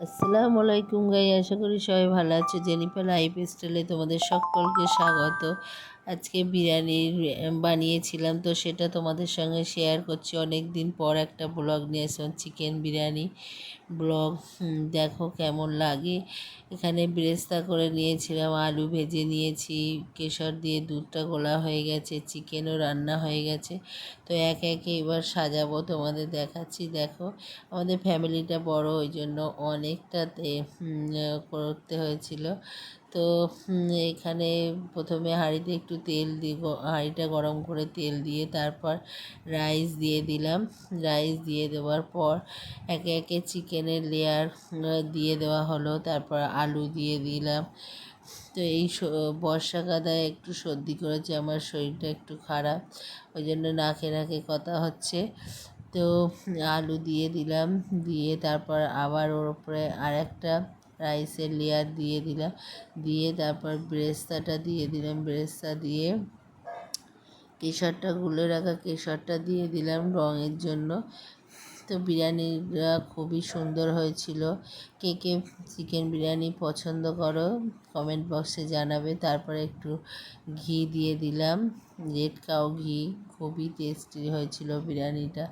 আসসালামু আলাইকুম গাই আশা করি সবাই ভালো আছো। জেনিফার লাইফ স্টাইলে তোমাদের সকলকে স্বাগত। আজকে বিরিয়ানি বানিয়েছিলাম। তো সেটা তোমাদের সঙ্গে শেয়ার করছি। অনেক দিন পর একটা ব্লগ নিয়ে আসলাম চিকেন বিরিয়ানি ব্লগ দেখো কেমন লাগে। এখানে ব্রেস্তা করে নিয়েছিলাম, আলু ভেজে নিয়েছি, কেশর দিয়ে দুধটা গোলা হয়ে গেছে চিকেনও রান্না হয়ে গেছে। তো এক একে এবার সাজাবো তোমাদের দেখাচ্ছি। দেখো, আমাদের ফ্যামিলিটা বড়, ওই জন্য অনেকটাতে করতে হয়েছিল। তো এখানে প্রথমে হাঁড়িতে একটু তেল দিয়ে হাঁড়িটা গরম করে তেল দিয়ে তারপর রাইস দিয়ে দিলাম। রাইস দিয়ে দেওয়ার পর একে একে চিকেনের লেয়ার দিয়ে দেওয়া হলো, তারপর আলু দিয়ে দিলাম। তো এই বর্ষা বর্ষাকাদায় একটু সর্দি করেছে, আমার শরীরটা একটু খারাপ, ওই জন্য নাকে নাকে কথা হচ্ছে। তো, আলু দিয়ে দিলাম, দিয়ে তারপর আবার ওর উপরে আর একটা রাইসের লেয়ার দিয়ে দিলাম। দিয়ে তারপর ব্রেস্তাটা দিয়ে দিলাম। ব্রেস্তা দিয়ে কেশরটা গুলে রাখা কেশরটা দিয়ে দিলাম রঙের জন্য। তো বিরিয়ানিটা খুবই সুন্দর হয়েছিল। কে কে চিকেন বিরিয়ানি পছন্দ করো কমেন্ট বক্সে জানাবে। তারপরে একটু ঘি দিয়ে দিলাম। রেড কাউ ঘি খুবই টেস্টি হয়েছিল বিরিয়ানিটা।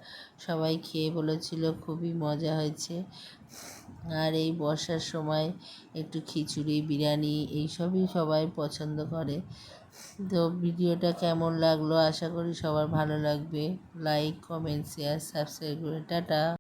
সবাই খেয়ে বলেছিল, খুবই মজা হয়েছে। আর এই বর্ষার সময় একটু খিচুড়ি, বিরিয়ানি এইসবই সবাই পছন্দ করে। তো ভিডিওটা কেমন লাগল? আশা করি সবার ভালো লাগবে। লাইক কমেন্ট শেয়ার সাবস্ক্রাইব করে। টাটা।